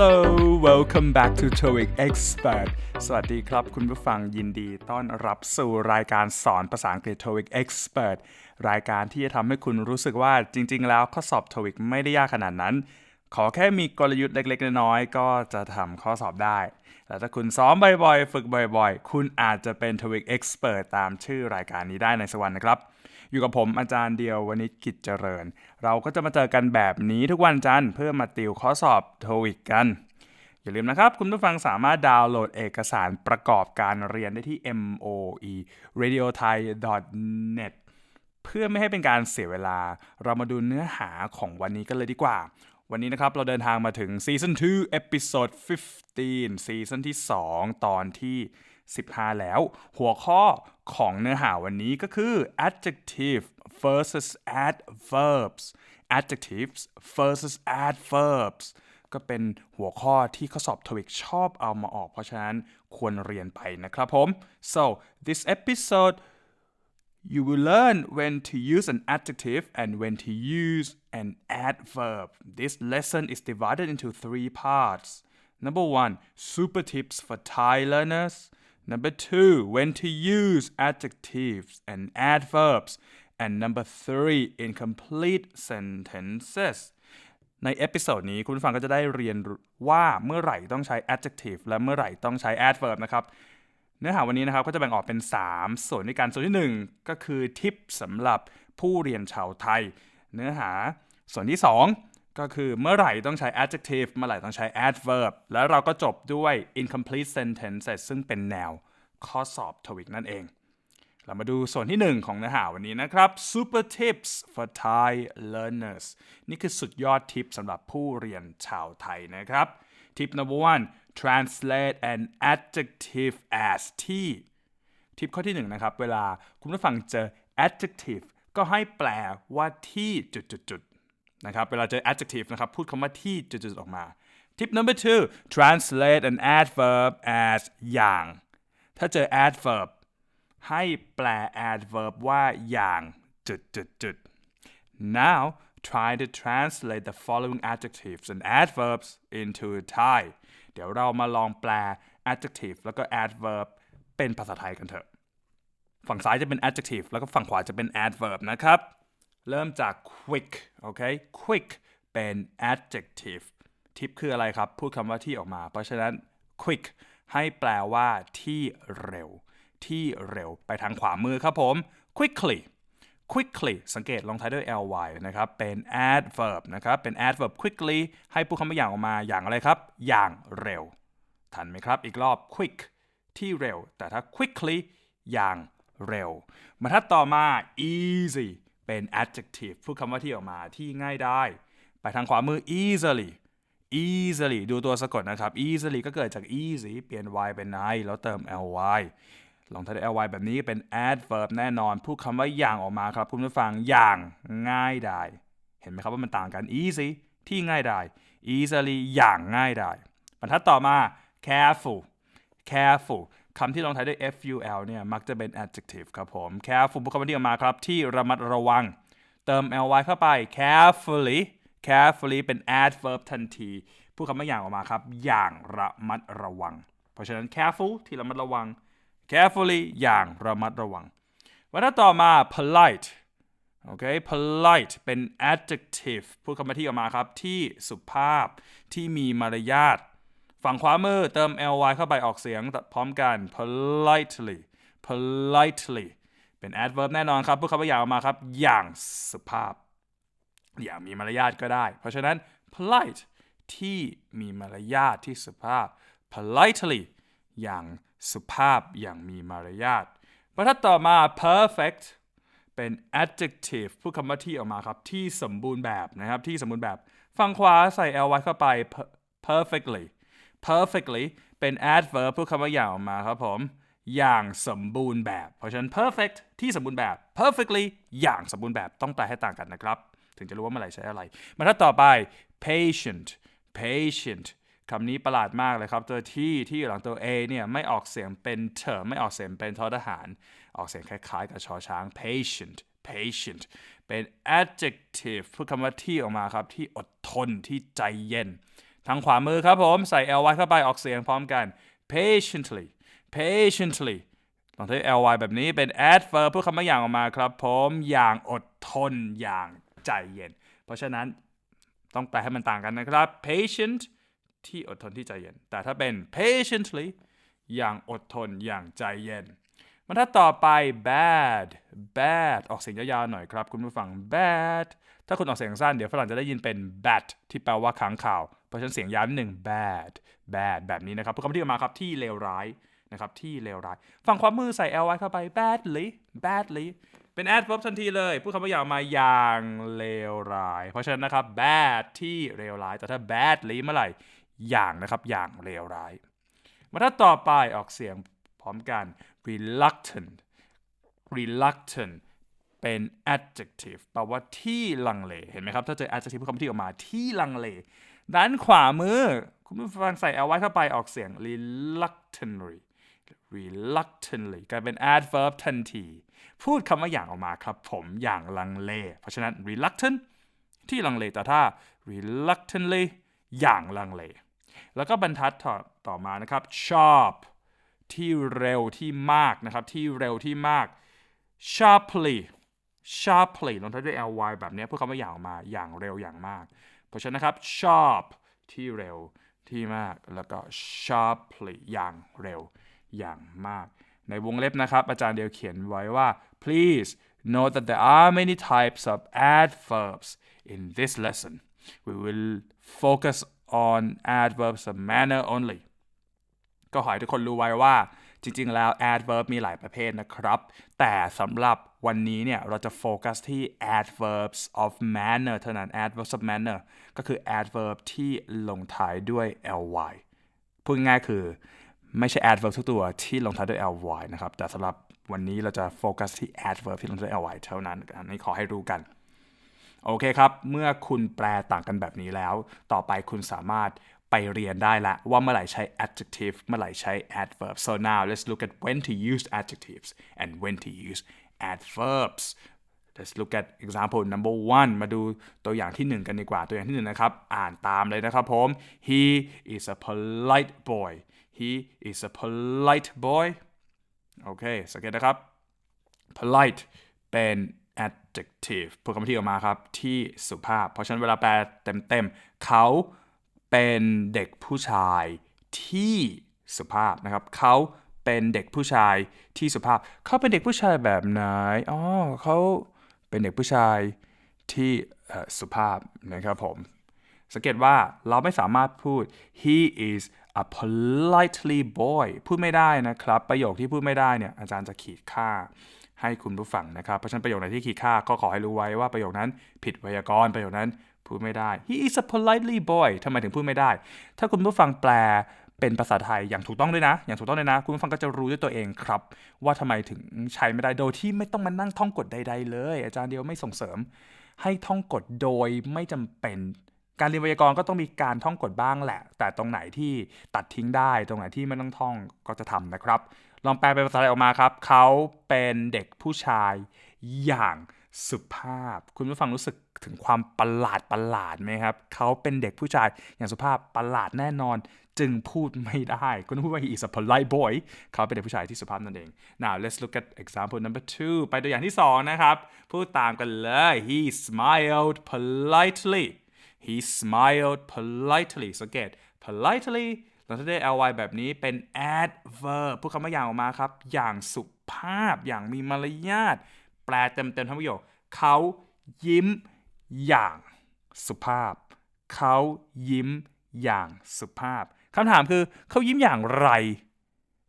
Hello welcome back to TOEIC Expert สวัสดีครับ คุณผู้ฟังยินดีต้อนรับสู่รายการสอนภาษาอังกฤษ TOEIC Expert รายการที่จะทำให้คุณรู้สึกว่าจริง ๆ แล้วข้อสอบ TOEIC ไม่ได้ยากขนาดนั้น ขอแค่มีกลยุทธ์เล็ก ๆ น้อยๆก็จะทำข้อสอบได้แต่ถ้าคุณซ้อมบ่อยๆ ฝึกบ่อยๆ คุณอาจจะเป็น TOEIC Expert ตามชื่อรายการนี้ได้ในสักวันนะครับ อยู่กับผมอาจารย์เดียววันนี้กิจเจริญ เราก็จะมาเจอกันแบบนี้ทุกวันจันทร์เพื่อมาติวข้อสอบ TOEIC กัน อย่าลืมนะครับ คุณผู้ฟังสามารถดาวน์โหลดเอกสารประกอบการเรียนได้ที่ moe radio thai net เพื่อไม่ให้เป็นการเสียเวลา เรามาดูเนื้อหาของวันนี้กันเลยดีกว่า วันนี้นะครับเราเดินทางมาถึงซีซั่น2 episode 15 ซีซั่นที่ 2 ตอนที่ 15 แล้ว หัวข้อของเนื้อหาวันนี้ก็คือ adjective versus adverbs adjectives versus adverbs ก็เป็นหัวข้อที่ข้อสอบ TOEIC ชอบเอามาออก เพราะฉะนั้นควรเรียนไปนะครับผม so this episode you will learn when to use an adjective and when to use an adverb. This lesson is divided into three parts. Number one, super tips for Thai learners. Number two, when to use adjectives and adverbs. And number three, incomplete sentences. ในเอพิโซดนี้คุณผู้ฟังก็จะได้เรียนว่าเมื่อไหร่ต้องใช้ adjective และเมื่อไหร่ต้องใช้ adverb นะครับ เนื้อหาวันนี้นะครับก็จะแบ่งออกเป็น 3 ส่วนด้วยกันส่วนที่ 1 ก็คือทิปสำหรับผู้เรียนชาวไทย เนื้อหาส่วนที่ 2 ก็คือเมื่อไหร่ต้องใช้ adjective เมื่อไหร่ต้องใช้ adverb แล้วเราก็จบด้วย incomplete sentences ซึ่งเป็นแนวข้อสอบ TOEIC นั่นเอง เรามาดูส่วนที่ 1 ของเนื้อหาวันนี้นะครับ super tips for Thai learners นี่คือสุดยอดทิปสำหรับผู้เรียนชาวไทยนะครับ tip number one translate an adjective as ที่ ทิปข้อที่ 1 นะครับ เวลาคุณผู้ฟังเจอ adjective ก็ให้แปลว่าที่จุดๆ นะครับเวลาเจอ adjective นะครับพูดคำว่าที่จุดๆออกมา tip number two translate an adverb as อย่าง ถ้าเจอ adverb ให้แปล adverb ว่าอย่างจุดๆๆ now try to translate the following adjectives and adverbs into Thai เดี๋ยวเรามาลองแปล adjective แล้วก็ adverb เป็นภาษาไทยกันเถอะ ฝั่งซ้ายจะเป็น adjective แล้วก็ฝั่งขวาจะเป็น adverb นะครับ เริ่มจาก quick โอเค quick เป็น adjective ทิปคืออะไรครับ พูดคำว่าที่ออกมา เพราะฉะนั้น quick ให้แปลว่าที่เร็ว ที่เร็วไปทางขวามือครับผม quickly quickly สังเกตลงท้ายด้วย ly นะครับ เป็น adverb นะครับ เป็น adverb quickly ให้พูดคำว่าอย่างออกมาอย่างอะไรครับ อย่างเร็ว ทันไหมครับ อีกรอบ quick ที่เร็ว แต่ถ้า quickly อย่างเร็วบรรทัดต่อมา easy เป็น adjective พูดคำว่าที่ออกมาที่ง่ายได้ ไปทางขวามือ easily easily ดูตัวสะกดนะครับ easily ก็เกิดจาก easy เปลี่ยน y เป็น i แล้วเติม ly ลองท้ายด้วย ly แบบนี้เป็น adverb แน่นอน พูดคำว่าอย่างออกมาครับคุณผู้ฟังอย่างง่ายได้ เห็นไหมครับว่ามันต่างกัน easy ที่ง่ายได้ easily อย่างง่ายได้บรรทัดต่อมา careful careful คำที่ลงท้ายด้วย ful เนี่ยมักจะเป็น adjective ครับผม careful พูดคำที่ออกมาครับ ที่ระมัดระวัง เติม ly เข้าไป carefully carefully เป็น adverb ทันทีพูดคำว่าอย่างออกมาครับ อย่างระมัดระวัง เพราะฉะนั้น careful ที่ระมัดระวัง carefully อย่างระมัดระวังบรรทัดต่อมา polite โอเค polite เป็น adjective พูดคำที่ออกมาครับ ที่สุภาพ ที่มีมารยาท ฝั่งขวามือเติม ly เข้าไปออกเสียงพร้อมกัน politely politely เป็น adverb แน่นอนครับพูดคำว่าอย่างออกมาครับ อย่างสุภาพ อย่างมีมารยาทก็ได้ เพราะฉะนั้น polite ที่มีมารยาทที่สุภาพ politely อย่างสุภาพอย่างมีมารยาทบรรทัดต่อมา perfect เป็น adjective พูดคำว่าที่ออกมาครับ ที่สมบูรณ์แบบนะครับ ที่สมบูรณ์แบบ ฝั่งขวาใส่ ly เข้าไป perfectly perfectly เป็น adverb พูดคำว่าอย่างออกมาครับผม อย่างสมบูรณ์แบบ เพราะฉะนั้น perfect ที่สมบูรณ์แบบ perfectly อย่างสมบูรณ์แบบต้องแปลให้ต่างกันนะครับ ถึงจะรู้ว่าเมื่อไหร่ใช้อะไรบรรทัดต่อไป patient patient คำนี้ประหลาดมากเลยครับ ตัวที่ที่หลังตัว a เนี่ยไม่ออกเสียงเป็นเถอไม่ออกเสียงเป็นทอทหาร ออกเสียงคล้ายๆ กับชอช้าง patient patient เป็น adjective พูดคำว่าที่ออกมาครับ ที่อดทนที่ใจเย็น ทางขวามือครับผมใส่ ly เข้าไปออกเสียงพร้อมกัน patiently patiently ลองใช้ ly แบบนี้เป็น adverb พูดคำว่าอย่างออกมาครับผมอย่างอดทนอย่างใจเย็น เพราะฉะนั้นต้องแปลให้มันต่างกันนะครับ patient ที่อดทนที่ใจเย็น แต่ถ้าเป็น patiently อย่างอดทนอย่างใจเย็นบรรทัดต่อไป bad bad ออกเสียงยาวๆหน่อยครับ คุณผู้ฟัง bad ถ้าคุณออกเสียงสั้นเดี๋ยวฝรั่งจะได้ยินเป็น bad ที่แปลว่าค้างข่าว เพราะฉะนั้นเสียงยาวนิดหนึ่ง bad bad แบบนี้นะครับพูดคำที่ออกมาครับที่เลวร้ายนะครับที่เลวร้าย ฝั่งความมือใส่ ly เข้าไป badly badly เป็น adverb ทันทีเลยพูดคำว่าอย่างมาอย่างเลวร้าย เพราะฉะนั้นนะครับ bad ที่เลวร้าย แต่ถ้า badly เมื่อไหร่อย่างนะครับอย่างเลวร้ายบรรทัดต่อไปออกเสียงพร้อมกัน reluctant reluctant เป็น adjective แปลว่าที่ลังเล เห็นไหมครับ ถ้าเจอ adjective พูดคำที่ออกมาที่ลังเล ด้านขวามือ คุณผู้ฟังใส่ ly เข้าไปออกเสียง reluctantly reluctantly กลายเป็น adverb ทันที พูดคำว่าอย่างออกมาครับ ผมอย่างลังเล เพราะฉะนั้น reluctant ที่ลังเลแต่ถ้า reluctantly อย่างลังเล แล้วก็บรรทัดต่อต่อมานะครับ sharp ที่เร็วที่มากนะครับ ที่เร็วที่มาก sharply sharply ลงท้ายด้วย ly แบบนี้พูดคำว่าอย่างออกมาอย่างเร็วอย่างมาก เพราะฉะนั้นนะครับ sharp ที่เร็วที่มากแล้วก็ sharply อย่างเร็วอย่างมาก ในวงเล็บนะครับ อาจารย์เดียวเขียนไว้ว่า please note that there are many types of adverbs in this lesson we will focus on adverbs of manner only ก็ขอให้ทุกคนรู้ไว้ว่า จริงๆแล้ว adverb มีหลายประเภทนะครับ แต่สำหรับวันนี้เนี่ยเราจะโฟกัสที่ adverbs of manner เท่านั้น adverbs of manner ก็คือ adverb ที่ลงท้ายด้วย ly พูดง่ายๆคือไม่ใช่ adverb ทุกตัวที่ลงท้ายด้วย ly นะครับ แต่สำหรับวันนี้เราจะโฟกัสที่ adverb ที่ลงท้ายด้วย ly เท่านั้น อันนี้ขอให้รู้กัน โอเคครับ เมื่อคุณแปลต่างกันแบบนี้แล้ว ต่อไปคุณสามารถ ไปเรียนได้ละว่าเมื่อไหร่ใช้ adjective เมื่อไหร่ใช้ adverb so now let's look at when to use adjectives and when to use adverbs let's look at example number one มาดูตัวอย่างที่หนึ่งกันดีกว่า ตัวอย่างที่หนึ่งนะครับ อ่านตามเลยนะครับผม he is a polite boy he is a polite boy โอเค สังเกตนะครับ polite เป็น adjective พูดคำที่ออกมาครับ ที่สุภาพ เพราะฉะนั้นเวลาแปลเต็มๆ เขา เป็นเด็กผู้ชายที่สุภาพนะครับ เขาเป็นเด็กผู้ชายที่สุภาพ เขาเป็นเด็กผู้ชายแบบไหนอ๋อเขาเป็นเด็กผู้ชายที่สุภาพนะครับผม สังเกตว่าเราไม่สามารถพูด he is a politely boy พูดไม่ได้นะครับ ประโยคที่พูดไม่ได้เนี่ยอาจารย์จะขีดค่าให้คุณผู้ฟังนะครับ เพราะฉะนั้นประโยคไหนที่ขีดค่าก็ขอให้รู้ไว้ว่าประโยคนั้นผิดไวยากรณ์ประโยคนั้น พูดไม่ได้ he is a politely boy ทำไมถึงพูดไม่ได้ ถ้าคุณผู้ฟังแปลเป็นภาษาไทยอย่างถูกต้องด้วยนะ อย่างถูกต้องเลยนะ คุณผู้ฟังก็จะรู้ด้วยตัวเองครับ ว่าทำไมถึงใช้ไม่ได้โดยที่ไม่ต้องมานั่งท่องกฎใด ๆ เลย อาจารย์เดียวไม่ส่งเสริม ให้ท่องกฎโดยไม่จำเป็นการเรียนไวยากรณ์ก็ต้องมีการท่องกฎบ้างแหละ แต่ตรงไหนที่ตัดทิ้งได้ ตรงไหนที่ไม่ต้องท่องก็จะทำนะครับ ลองแปลเป็นภาษาไทยออกมาครับ เขาเป็นเด็กผู้ชายอย่าง สุภาพ คุณผู้ฟังรู้สึกถึงความประหลาดประหลาดไหมครับ เขาเป็นเด็กผู้ชายอย่างสุภาพประหลาดแน่นอน จึงพูดไม่ได้ คุณพูดว่า he is a polite boy เขาเป็นเด็กผู้ชายที่สุภาพนั่นเอง now let's look at example number two ไปตัวอย่างที่สองนะครับ พูดตามกันเลย he smiled politely he smiled politely สังเกต politely เราจะได้ ly แบบนี้เป็น adverb พูดคำว่าอย่างออกมาครับ อย่างสุภาพ อย่างมีมารยาท แปลเต็มๆทั้งประโยคเขายิ้มอย่างสุภาพ เขายิ้มอย่างสุภาพคำถามคือเขายิ้มอย่างไร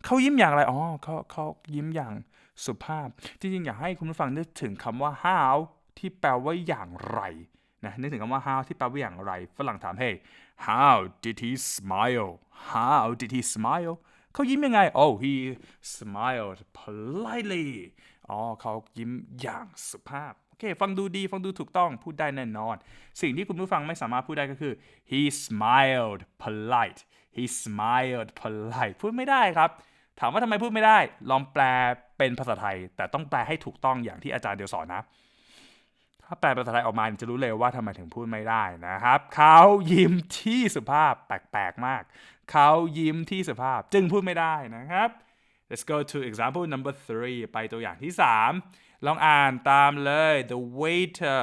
เขายิ้มอย่างไร อ๋อเขาเขายิ้มอย่างสุภาพ จริงๆ อยากให้คุณผู้ฟังนึกถึงคำว่า how ที่แปลว่าอย่างไรนะนึกถึงคำว่า how ที่แปลว่าอย่างไร ฝรั่งถาม hey how did he smile how did he smile เขายิ้มยังไง oh he smiled politely อ๋อเขายิ้มอย่างสุภาพโอเคฟังดูดีฟังดูถูกต้องพูดได้แน่นอน สิ่งที่คุณผู้ฟังไม่สามารถพูดได้ก็คือ he smiled polite he smiled polite พูดไม่ได้ครับ ถามว่าทำไมพูดไม่ได้ ลองแปลเป็นภาษาไทย แต่ต้องแปลให้ถูกต้องอย่างที่อาจารย์เดียวสอนนะถ้าแปลภาษาไทยออกมาจะรู้เลยว่าทำไมถึงพูดไม่ได้นะครับ เขายิ้มที่สุภาพแปลกๆมาก เขายิ้มที่สุภาพจึงพูดไม่ได้นะครับ let's go to example number three ไปตัวอย่างที่ 3 ลองอ่านตามเลย the waiter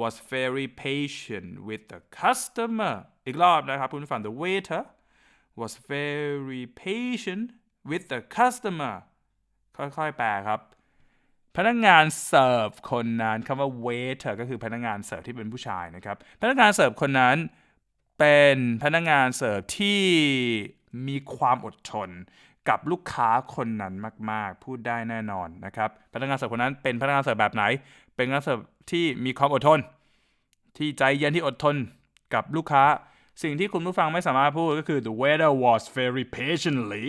was very patient with the customer อีกรอบนะครับคุณผู้ฟัง the waiter was very patient with the customer ค่อยๆ แปลครับ พนักงานเสิร์ฟคนนั้นคำว่า waiter ก็คือพนักงานเสิร์ฟที่เป็นผู้ชายนะครับ พนักงานเสิร์ฟคนนั้น เป็นพนักงานเสิร์ฟที่มีความอดทนกับลูกค้าคนนั้นมาก ๆ พูดได้แน่นอนนะครับ พนักงานเสิร์ฟคนนั้นเป็นพนักงานเสิร์ฟแบบไหน เป็นพนักงานเสิร์ฟที่มีความอดทน ที่ใจเย็นที่อดทนกับลูกค้า สิ่งที่คุณผู้ฟังไม่สามารถพูดก็คือ the waiter was very patiently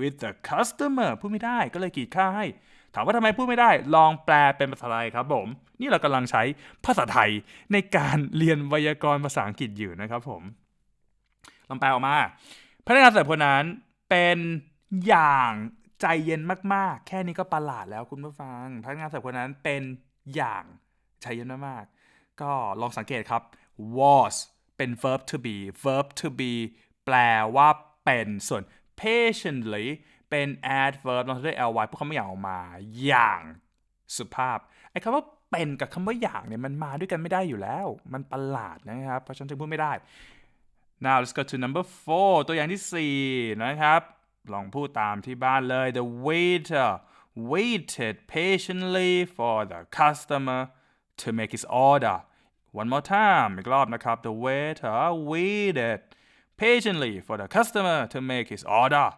with the customer พูดไม่ได้ก็เลยกีดค่าให้ ถามว่าทำไมพูดไม่ได้ ลองแปลเป็นภาษาไทยครับผม นี่เรากำลังใช้ภาษาไทยในการเรียนไวยากรณ์ภาษาอังกฤษอยู่นะครับผมลองแปลออกมา พนักงานเสิร์ฟคนนั้นเป็นอย่างใจเย็นมากๆ แค่นี้ก็ประหลาดแล้วคุณผู้ฟัง พนักงานเสิร์ฟคนนั้นเป็นอย่างใจเย็นมากๆ ก็ลองสังเกตครับ was เป็น verb to be verb to be แปลว่าเป็นส่วน patiently เป็น adverb เรายด้วย ly พวกคำว่าอย่างออกมา อย่างสุภาพ ไอ้คำว่าเป็นกับคำว่าอย่างเนี่ยมันมาด้วยกันไม่ได้อยู่แล้ว มันประหลาดนะครับ เพราะฉันจึงพูดไม่ได้ now let's go to number four ตัวอย่างที่ 4 นะครับ ลองพูดตามที่บ้านเลย the waiter waited patiently for the customer to make his order one more time อีกรอบนะครับ the waiter waited patiently for the customer to make his order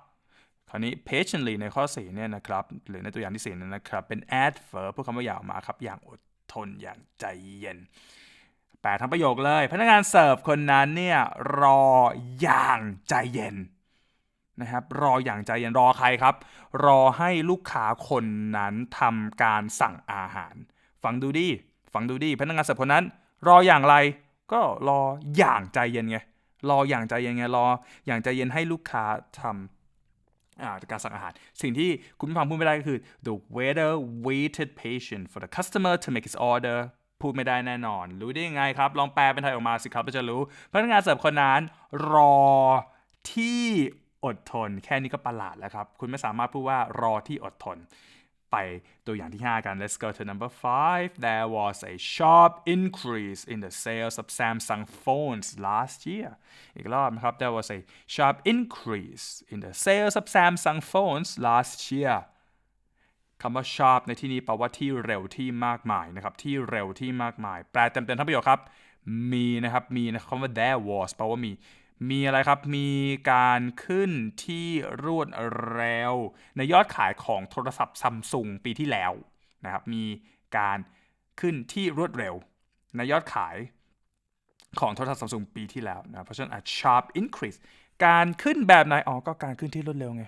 คราวนี้ patiently ในข้อ4เนี่ยนะครับหรือในตัวอย่างที่4นั้นนะครับ เป็น adverb พูดคำว่าอย่างมาครับ อย่างอดทนอย่างใจเย็นแปลทั้งประโยคเลย พนักงานเสิร์ฟคนนั้นเนี่ยรออย่างใจเย็นนะครับรออย่างใจเย็นรอใครครับ รอให้ลูกค้าคนนั้นทำการสั่งอาหาร ฟังดูดิฟังดูดิพนักงานเสิร์ฟคนนั้น รออย่างไรก็รออย่างใจเย็นไงรออย่างใจเย็นไงรออย่างใจเย็นให้ลูกค้าทำ การสั่งอาหาร สิ่งที่คุณผู้ฟังพูดไม่ได้ก็คือ the waiter waited patient for the customer to make his order พูดไม่ได้แน่นอน รู้ได้ยังไงครับ ลองแปลเป็นไทยออกมาสิครับจะรู้ พนักงานเสิร์ฟคนนั้นรอที่อดทน แค่นี้ก็ประหลาดแล้วครับ คุณไม่สามารถพูดว่ารอที่อดทน ไปตัวอย่างที่ 5 กัน let's go to number five there was a sharp increase in the sales of Samsung phones last year อีกรอบนะครับ there was a sharp increase in the sales of Samsung phones last year คำว่า sharp ในที่นี้แปลว่าที่เร็วที่มากมายนะครับ ที่เร็วที่มากมาย แปลเต็มๆทั้งประโยคครับ มีนะครับ มีนะคำว่า there was แปลว่ามี มีอะไรครับ มีการขึ้นที่รวดเร็ว ในยอดขายของโทรศัพท์ซัมซุงปีที่แล้วนะครับ มีการขึ้นที่รวดเร็ว ในยอดขายของโทรศัพท์ซัมซุงปีที่แล้วนะ เพราะฉะนั้น a sharp increase การขึ้นแบบไหน อ๋อ ก็การขึ้นที่รวดเร็วไง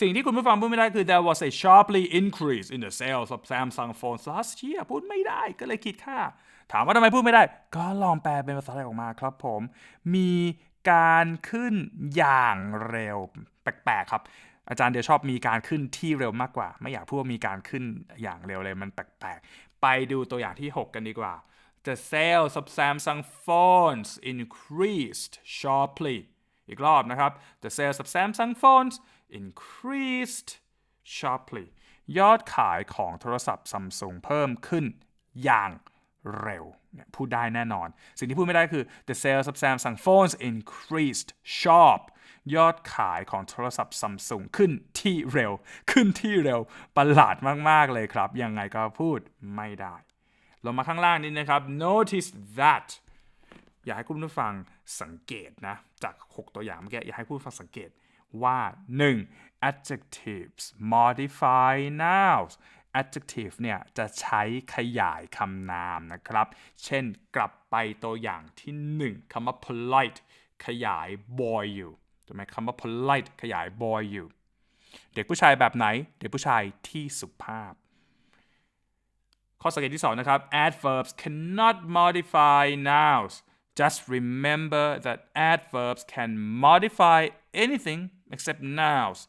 สิ่งที่คุณผู้ฟังพูดไม่ได้คือ there was a sharply increase in the sales of Samsung phones last year พูดไม่ได้ก็เลยคิดค่า ถามว่าทำไมพูดไม่ได้ ก็ลองแปลเป็นภาษาไทยออกมาครับผม มี การขึ้นอย่างเร็วแปลกๆครับ อาจารย์เดียวชอบมีการขึ้นที่เร็วมากกว่า ไม่อยากพูดว่ามีการขึ้นอย่างเร็วเลยมันแปลกๆ ไปดูตัวอย่างที่ 6 กันดีกว่า the sales of Samsung phones increased sharply อีกรอบนะครับ the sales of Samsung phones increased sharply ยอดขายของโทรศัพท์ซัมซุงเพิ่มขึ้นอย่าง เร็วพูดได้แน่นอน สิ่งที่พูดไม่ได้คือ the sales of Samsung phones increased sharp ยอดขายของโทรศัพท์ซัมซุงขึ้นที่เร็ว ขึ้นที่เร็วประหลาดมาก ๆ เลยครับ ยังไงก็พูดไม่ได้ ลงมาข้างล่างนี้นะครับ notice that อยากให้คุณผู้ฟังสังเกตนะ จาก 6 ตัวอย่างเมื่อกี้อยากให้คุณผู้ฟังสังเกตว่า 1. adjectives modify nouns adjective เนี่ยจะใช้ขยายคำนามนะครับ เช่นกลับไปตัวอย่างที่ 1คำว่า polite ขยาย boy อยู่ถูกไหมคำว่า polite ขยาย boy อยู่ เด็กผู้ชายแบบไหน เด็กผู้ชายที่สุภาพ ข้อสังเกตที่ 2 นะครับ adverbs cannot modify nouns just remember that adverbs can modify anything except nouns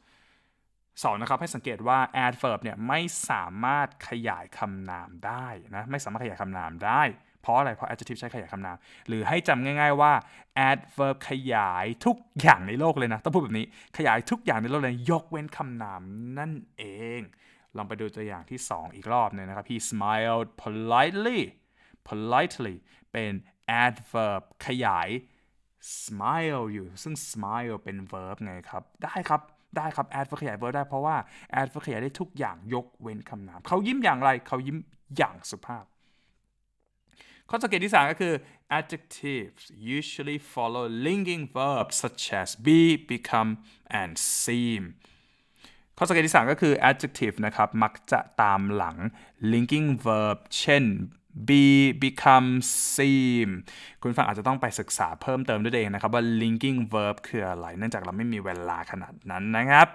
สองนะครับให้สังเกตว่า adverb เนี่ยไม่สามารถขยายคำนามได้นะไม่สามารถขยายคำนามได้ เพราะอะไรเพราะ adjective ใช้ขยายคำนาม หรือให้จำง่าย ๆว่า adverb ขยายทุกอย่างในโลกเลยนะต้องพูดแบบนี้ขยายทุกอย่างในโลกเลยยกเว้นคำนามนั่นเอง ลองไปดูตัวอย่างที่ 2 อีกรอบหนึงนะครับ he smiled politely politely เป็น adverb ขยาย smile อยู่ ซึ่ง smile เป็น verb ไงครับ ได้ครับ ได้ครับ adverb ขยาย verb ได้เพราะว่า adverb ขยายได้ทุกอย่างยกเว้นคำนามเขายิ้มอย่างไรเขายิ้มอย่างสุภาพ ข้อสังเกตที่ 3 ก็คือ adjectives usually follow linking verbs such as be become and seem ข้อสังเกตที่ 3 ก็คือ adjective นะครับ มักจะตามหลัง linking verb เช่น B become seem คุณฟังอาจจะต้องไปศึกษาเพิ่มเติมด้วยเองนะครับ ว่า linking verb คืออะไร เนื่องจากเราไม่มีเวลาขนาดนั้นนะครับ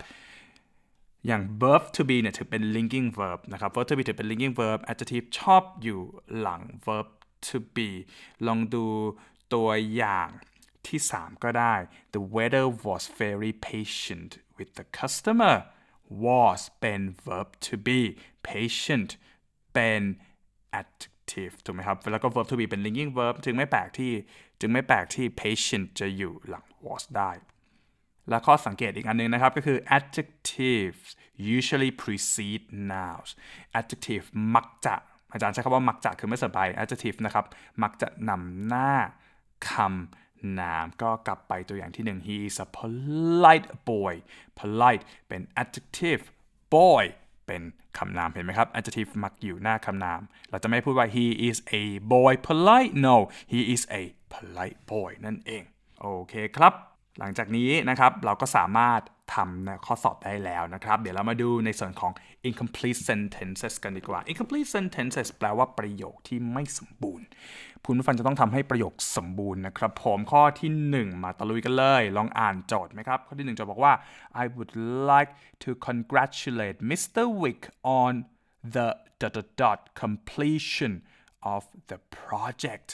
อย่าง verb to be เนี่ยถือเป็น linking verb นะครับ verb to be ถือเป็น linking verb adjective ชอบอยู่หลัง verb to be ลองดูตัวอย่างที่ 3 ก็ได้ the waiter was very patient with the customer was เป็น verb to be patient เป็น adjective ถูกไหมครับ แล้วก็ verb to be เป็น linking verb จึงไม่แปลกที่จึงไม่แปลกที่ patient จะอยู่หลัง was ได้ และข้อสังเกตอีกอันหนึงนะครับ ก็คือ adjectives usually precede nouns adjective มักจะอาจารย์ใช้คำว่ามักจะคือไม่สบาย adjective นะครับมักจะนำหน้าคำนามก็กลับไปตัวอย่างที่หนึ่ง he is a polite boy polite เป็น adjective boy เป็นคำนามเห็นไหมครับ adjective มักอยู่หน้าคำนาม เราจะไม่พูดว่า he is a boy polite no he is a polite boy นั่นเอง โอเคครับ หลังจากนี้นะครับเราก็สามารถทำข้อสอบได้แล้วนะครับ เดี๋ยวเรามาดูในส่วนของ incomplete sentences กันดีกว่า incomplete sentences แปลว่าประโยคที่ไม่สมบูรณ์คุณผู้ฟังจะต้องทำให้ประโยคสมบูรณ์นะครับ ผมข้อที่ 1 มาตะลุยกันเลย ลองอ่านโจทย์ไหมครับ ข้อที่ 1 จะบอกว่า I would like to congratulate Mr. Wick on the dot dot dot completion of the project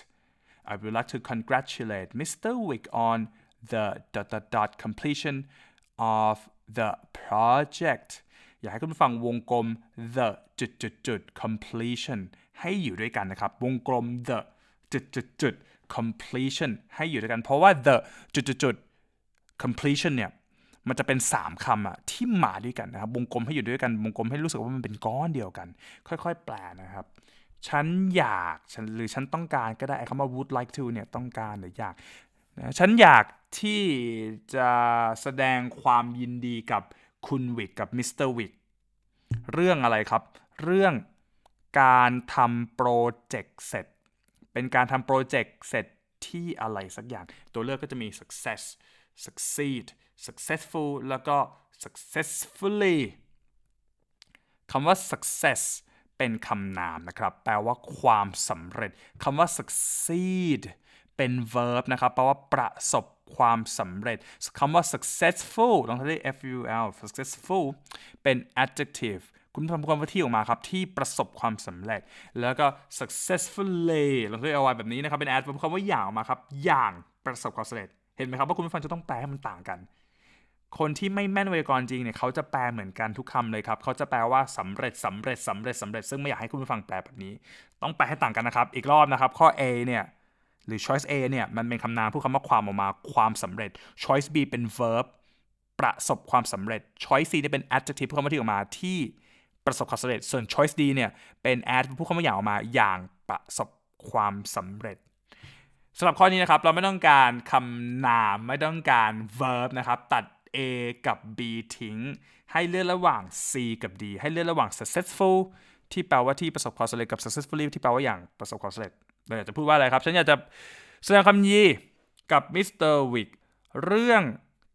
I would like to congratulate Mr. Wick on the dot dot dot completion of the project อยากให้คุณฟังวงกลม the จุดจุดจุด completion ให้อยู่ด้วยกันนะครับ วงกลม the จุดจุดจุด completion ให้อยู่ด้วยกัน เพราะว่า the จุดจุดจุด completion เนี่ยมันจะเป็น 3คำอะที่มาด้วยกันนะครับวงกลมให้อยู่ด้วยกันวงกลมให้รู้สึกว่ามันเป็นก้อนเดียวกัน ค่อยๆ แปลนะครับ ฉันอยากฉันหรือฉันต้องการก็ได้ไอ้คำว่า would like to เนี่ยต้องการหรืออยาก นะฉันอยากที่จะแสดงความยินดีกับคุณวิกกับมิสเตอร์วิกเรื่องอะไรครับ เรื่องการทำโปรเจกต์เสร็จ เป็นการทำโปรเจกต์เสร็จที่อะไรสักอย่าง ตัวเลือกก็จะมี success succeed successful แล้วก็ successfully คำว่า success เป็นคำนามนะครับ แปลว่าความสำเร็จคำว่า succeed เป็น verb นะครับแปลว่าประสบความสำเร็จคำว่า successful ต้องใช้ f u l successful เป็น adjective คุณทำความว่าที่ออกมาครับ ที่ประสบความสำเร็จ แล้วก็ successfully เราใช้ ly แบบนี้นะครับ เป็น adverb คำว่าอย่างออกมาครับ อย่างประสบความสำเร็จ เห็นไหมครับว่าคุณผู้ฟังจะต้องแปลให้มันต่างกัน คนที่ไม่แม่นไวยากรณ์จริงเนี่ยเขาจะแปลเหมือนกันทุกคำเลยครับ เขาจะแปลว่าสำเร็จสำเร็จสำเร็จสำเร็จ ซึ่งไม่อยากให้คุณผู้ฟังแปลแบบนี้ ต้องแปลให้ต่างกันนะครับ อีกรอบนะครับ ข้อ A เนี่ย หรือ choice A เนี่ยมันเป็นคำนามพูดคำว่าความออกมาความสำเร็จ choice B เป็น verb ประสบความสำเร็จ choice C เนี่ยเป็น adjective พูดคำว่าที่ออกมาที่ประสบความสำเร็จ ส่วน choice D เนี่ยเป็น add พูดคำว่าอย่างออกมาอย่างประสบความสำเร็จสำหรับข้อนี้นะครับเราไม่ต้องการคำนามไม่ต้องการ verb นะครับตัด A กับ B ทิ้ง ให้เลือกระหว่าง C กับ D ให้เลือกระหว่าง successful ที่แปลว่าที่ประสบความสำเร็จกับ successfully ที่แปลว่าอย่างประสบความสำเร็จ เราอยากจะพูดว่าอะไรครับ ฉันอยากจะแสดงความยีกับมิสเตอร์วิกเรื่อง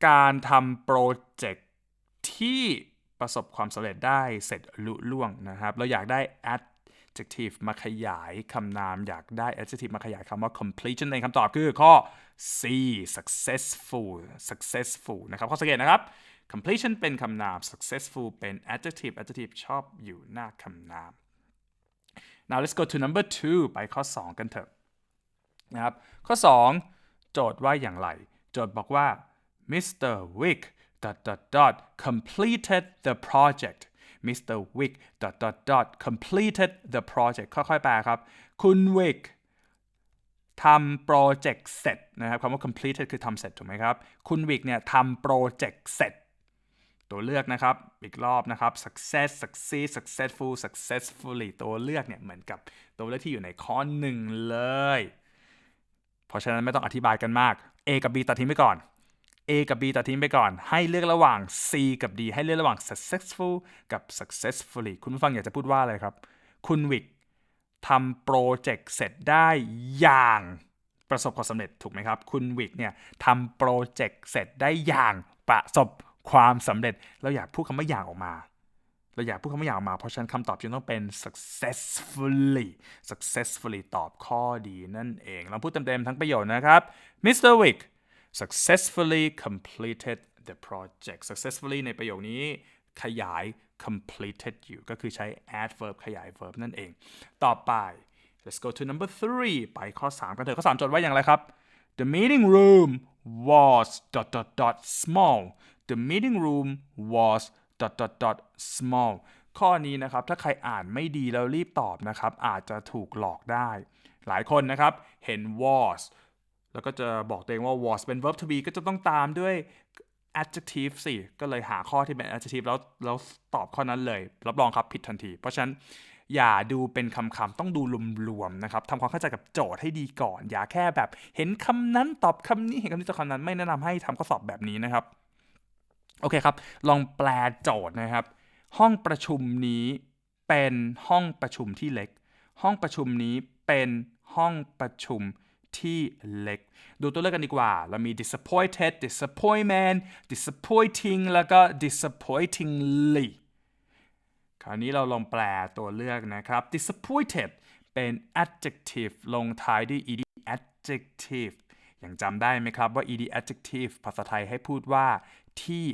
การทำโปรเจกต์ที่ประสบความสำเร็จได้เสร็จลุล่วงนะครับ เราอยากได้ adjective มาขยายคำนาม อยากได้ adjective มาขยายคำว่า completion ในคำตอบคือข้อ C successful successful นะครับ ข้อสังเกตนะครับ completion เป็นคำนาม successful เป็น adjective adjective ชอบอยู่หน้าคำนาม now let's go to number two ไปข้อ 2 กันเถอะนะครับข้อ 2 โจทย์ว่าอย่างไร โจทย์บอกว่า Mr. Wick dot dot dot completed the project Mr. Wick dot dot dot completed the project ค่อยๆแปลครับ คุณ Wick ทำโปรเจกต์เสร็จนะครับคำว่า completed คือทำเสร็จถูกไหมครับ คุณวิกเนี่ยทำโปรเจกต์เสร็จ ตัวเลือกนะครับ อีกรอบนะครับ success succeed successful successfully ตัวเลือกเนี่ยเหมือนกับตัวเลือกที่อยู่ในข้อหนึ่งเลย เพราะฉะนั้นไม่ต้องอธิบายกันมาก A กับ B ตัดทิ้งไปก่อน A กับ B ตัดทิ้งไปก่อน ให้เลือกระหว่าง C กับ D ให้เลือกระหว่าง successful กับ successfully คุณผู้ฟังอยากจะพูดว่าอะไรครับ คุณวิกทำโปรเจกต์เสร็จได้อย่างประสบความสำเร็จถูกไหมครับ คุณวิกเนี่ยทำโปรเจกต์เสร็จได้อย่างประสบ ความสำเร็จเราอยากพูดคำว่าอย่างออกมา เราอยากพูดคำว่าอย่างออกมา เพราะฉะนั้นคำตอบจึงต้องเป็น successfully successfully ตอบข้อดีนั่นเองเราพูดเต็มๆทั้งประโยชน์นะครับ Mr. Wick successfully completed the project successfully ในประโยคนี้ขยาย completed อยู่ ก็คือใช้ adverb ขยาย verb นั่นเอง ต่อไป let's go to number three ไปข้อ 3 กันเถอะข้อ 3 จดไว้อย่างไรครับ the meeting room was dot dot dot small the meeting room was dot dot dot small ข้อนี้นะครับถ้าใครอ่านไม่ดีแล้วรีบตอบนะครับ อาจจะถูกหลอกได้ หลายคนนะครับเห็น was แล้วก็จะบอกตัวเองว่า was เป็น verb to be ก็จะต้องตามด้วย adjective สิ ก็เลยหาข้อที่เป็น adjective แล้วแล้วตอบข้อนั้นเลย รับรองครับผิดทันที เพราะฉะนั้นอย่าดูเป็นคำๆต้องดูรวมๆนะครับทำความเข้าใจกับโจทย์ให้ดีก่อน อย่าแค่แบบ เห็นคำนั้นตอบคำนี้เห็นคำนี้ตอบคำนั้นไม่แนะนำให้ทำข้อสอบแบบนี้นะครับ โอเคครับ ลองแปลโจทย์นะครับ ห้องประชุมนี้เป็นห้องประชุมที่เล็ก ห้องประชุมนี้เป็นห้องประชุมที่เล็ก ดูตัวเลือกกันดีกว่า เรามี disappointed disappointment disappointing แล้วก็ disappointingly คราวนี้เราลองแปลตัวเลือกนะครับ disappointed เป็น adjective ลงท้ายด้วย ed adjective ยังจำได้ไหมครับว่า ed adjective ภาษาไทยให้พูดว่าที่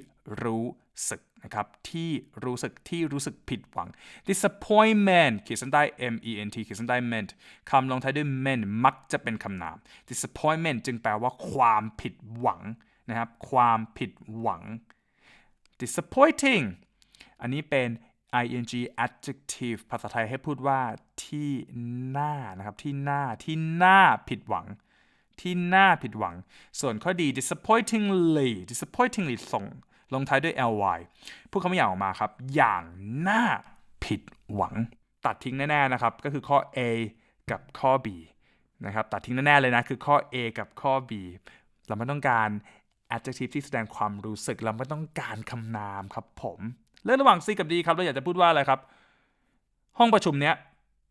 รู้สึกนะครับที่รู้สึกที่รู้สึกผิดหวัง disappointment ขีดเส้นใต้ m e n t ขีดเส้นใต้ ment คำลงท้ายด้วย ment มักจะเป็นคำนาม disappointment จึงแปลว่าความผิดหวังนะครับ ความผิดหวัง disappointing อันนี้เป็น ing adjective ภาษาไทยให้พูดว่าที่หน่านะครับที่หน่าที่หน่าผิดหวัง ที่น่าผิดหวัง ส่วนข้อดี disappointingly disappointingly ส่ง ลงท้ายด้วย ly พูดคำว่อย่างออกมาครับ อย่างน่าผิดหวัง ตัดทิ้งแน่ๆนะครับ ก็คือข้อ A กับข้อ B นะครับ ตัดทิ้งแน่ๆเลยนะ คือข้อ A กับข้อ B เราไม่ต้องการ adjective ที่แสดงความรู้สึก เราไม่ต้องการคำนามครับผม เรื่องระหว่าง C กับ D ครับ เราอยากจะพูดว่าอะไรครับ ห้องประชุมเนี้ย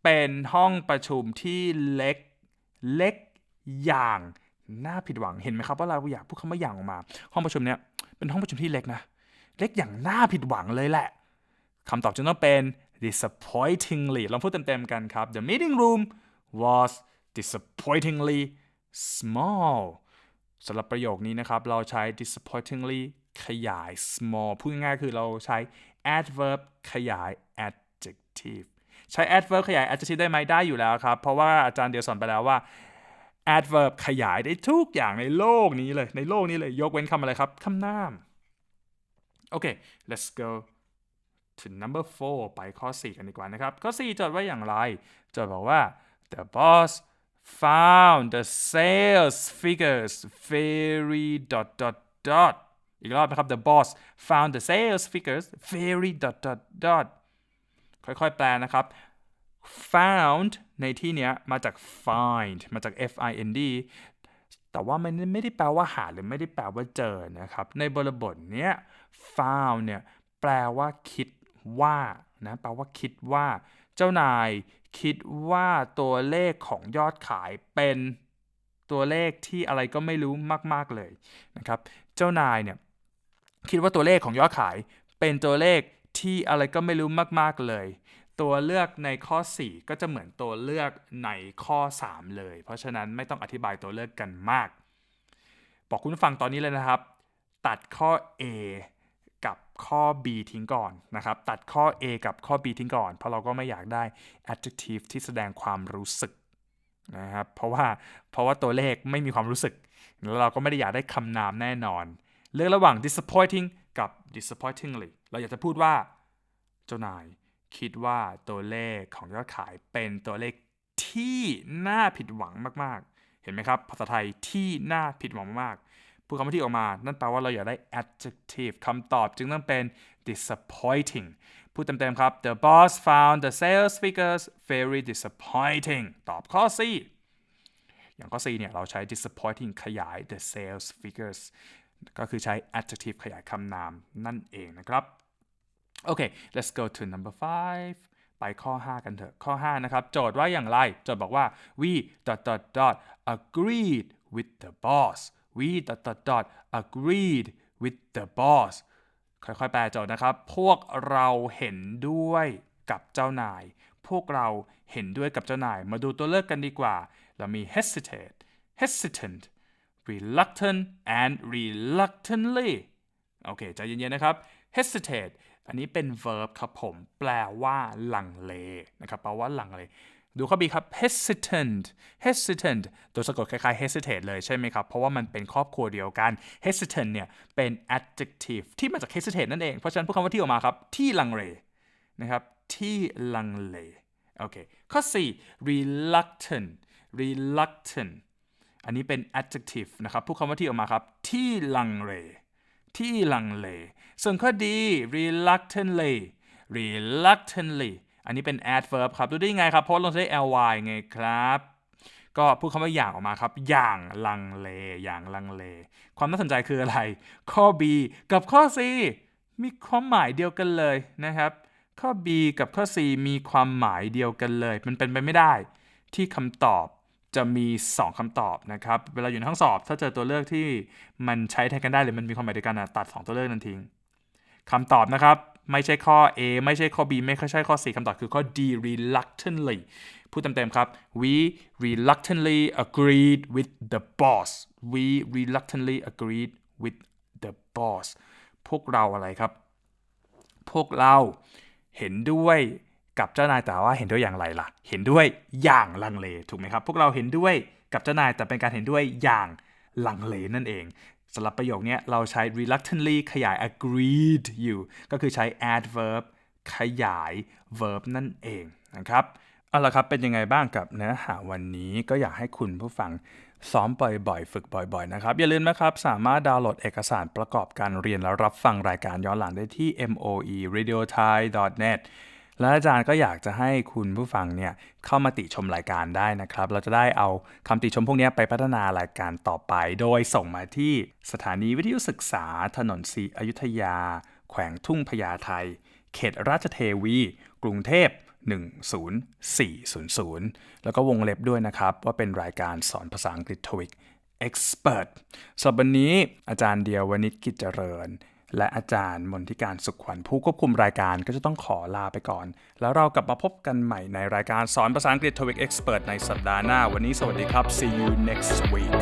เป็นห้องประชุมที่เล็ก เล็กอย่างน่าผิดหวัง เห็นไหมครับว่าเราอยากพูดคำว่าอย่างออกมา ห้องประชุมเนี้ย เป็นห้องประชุมที่เล็กนะ เล็กอย่างน่าผิดหวังเลยแหละคำตอบจึงต้องเป็น disappointingly ลองพูดเต็มๆกันครับ the meeting room was disappointingly small สำหรับประโยคนี้นะครับ เราใช้ disappointingly ขยาย small พูดง่ายๆคือเราใช้ adverb ขยาย adjective ใช้ adverb ขยาย adjective ได้ไหมได้อยู่แล้วครับ เพราะว่าอาจารย์เดียวสอนไปแล้วว่า adverb ขยายได้ทุกอย่างในโลกนี้เลย ในโลกนี้เลย ยกเว้นคำอะไรครับคำนาม โอเค let's go to number four ไปข้อ 4 กันดีกว่านะครับ ข้อ 4 จดไว้อย่างไร จดบอกว่า the boss found the sales figures very dot dot dot อีกรอบนะครับ the boss found the sales figures very dot dot dot ค่อยๆ แปลนะครับ found ในที่เนี้ยมาจาก find มาจาก f i n d แต่ว่ามันไม่ได้แปลว่าหาหรือไม่ได้แปลว่าเจอนะครับ ในบริบทเนี้ย found เนี่ยแปลว่าคิดว่านะแปลว่าคิดว่า เจ้านายคิดว่าตัวเลขของยอดขายเป็นตัวเลขที่อะไรก็ไม่รู้มาก ๆ เลยนะครับ เจ้านายเนี่ยคิดว่าตัวเลขของยอดขายเป็นตัวเลขที่อะไรก็ไม่รู้มาก ๆ เลย ตัวเลือกในข้อ 4 ก็จะเหมือนตัวเลือกในข้อ 3 เลย เพราะฉะนั้นไม่ต้องอธิบายตัวเลือกกันมาก บอกคุณฟังตอนนี้เลยนะครับ ตัดข้อ A กับข้อ B ทิ้งก่อนนะครับ ตัดข้อ A กับข้อ B ทิ้งก่อน เพราะเราก็ไม่อยากได้ adjective ที่แสดงความรู้สึกนะครับ เพราะว่าเพราะว่าตัวเลขไม่มีความรู้สึก แล้วเราก็ไม่ได้อยากได้คำนามแน่นอน เลือกระหว่าง disappointing กับ disappointingly เราอยากจะพูดว่า เจ้านาย คิดว่าตัวเลขของยอดขายเป็นตัวเลขที่น่าผิดหวังมากๆ เห็นไหมครับ ภาษาไทยที่น่าผิดหวังมากๆพูดคำว่าที่ออกมา นั่นแปลว่าเราอยากได้ adjective คำตอบจึงต้องเป็น disappointing พูดเต็มๆครับ the boss found the sales figures very disappointing ตอบข้อ C อย่างข้อ C เนี่ย เราใช้ disappointing ขยาย the sales figures ก็คือใช้ adjective ขยายคำนามนั่นเองนะครับ โอเค let's go to number five ไปข้อ 5 กันเถอะ ข้อ 5 นะครับ โจทย์ว่าอย่างไร โจทย์บอกว่า we dot dot dot agreed with the boss we dot dot dot agreed with the boss ค่อยๆ แปลโจทย์นะครับ พวกเราเห็นด้วยกับเจ้านาย พวกเราเห็นด้วยกับเจ้านาย มาดูตัวเลือกกันดีกว่า เรามี hesitate hesitant reluctant and reluctantly โอเค ใจเย็นๆ นะครับ hesitate อันนี้เป็น verb ครับผม แปลว่าลังเลนะครับแปลว่าลังเล ดูข้อ B ครับ hesitant hesitant ตัวสะกดคล้ายๆ hesitate เลยใช่ไหมครับ เพราะว่ามันเป็นครอบครัวเดียวกัน hesitant เนี่ยเป็น adjective ที่มาจาก hesitate นั่นเอง เพราะฉะนั้นพูดคำว่าที่ออกมาครับ ที่ลังเลนะครับ ที่ลังเล โอเค ข้อ 4 reluctant reluctant อันนี้เป็น adjective นะครับ พูดคำว่าที่ออกมาครับ ที่ลังเล ที่ลังเล ส่วนข้อดี reluctantly reluctantly อันนี้เป็น adverb ครับ ดูได้ยังไงครับ เพราะเราใช้ ly ไงครับ ก็พูดคำว่าอย่างออกมาครับ อย่างลังเล อย่างลังเล ความน่าสนใจคืออะไร ข้อ B กับข้อ C มีความหมายเดียวกันเลยนะครับ ข้อ B กับข้อ C มีความหมายเดียวกันเลย มันเป็นไปไม่ได้ที่คำตอบจะมี 2คำตอบนะครับ เวลาอยู่ในห้องสอบ ถ้าเจอตัวเลือกที่มันใช้แทนกันได้หรือมันมีความหมายเดียวกันนะตัด 2 ตัวเลือกนั้นทิ้ง คำตอบนะครับ ไม่ใช่ข้อ A ไม่ใช่ข้อ B ไม่ใช่ข้อ C คำตอบคือข้อ D reluctantly พูดเต็มๆครับ we reluctantly agreed with the boss we reluctantly agreed with the boss พวกเราอะไรครับ พวกเราเห็นด้วยกับเจ้านายแต่ว่าเห็นด้วยอย่างไรล่ะ เห็นด้วยอย่างลังเลถูกไหมครับ พวกเราเห็นด้วยกับเจ้านายแต่เป็นการเห็นด้วยอย่างลังเลนั่นเอง สำหรับประโยคนี้เราใช้ reluctantly ขยาย agreed อยู่ ก็คือใช้ adverb ขยาย verb นั่นเองนะครับเอาละครับ เป็นยังไงบ้างกับเนื้อหาวันนี้ก็อยากให้คุณผู้ฟังซ้อมบ่อยๆ ฝึกบ่อยๆ นะครับ อย่าลืมนะครับ สามารถดาวน์โหลดเอกสารประกอบการเรียนและรับฟังรายการย้อนหลังได้ที่ moe radio thai net และอาจารย์ก็อยากจะให้คุณผู้ฟังเนี่ยเข้ามาติชมรายการได้นะครับ เราจะได้เอาคำติชมพวกนี้ไปพัฒนารายการต่อไป โดยส่งมาที่สถานีวิทยุศึกษา ถนนศรีอยุธยา แขวงทุ่งพญาไทเขตราชเทวี กรุงเทพ10400 แล้วก็วงเล็บด้วยนะครับ ว่าเป็นรายการสอนภาษาอังกฤษทวิก Expert สำหรับวันนี้อาจารย์เดียววนิชกิจเจริญ และอาจารย์มนทิการสุขขวัญผู้ควบคุมรายการก็จะต้องขอลาไปก่อน แล้วเรากลับมาพบกันใหม่ในรายการสอนภาษาอังกฤษทวิก Expert ในสัปดาห์หน้า วันนี้สวัสดีครับ see you next week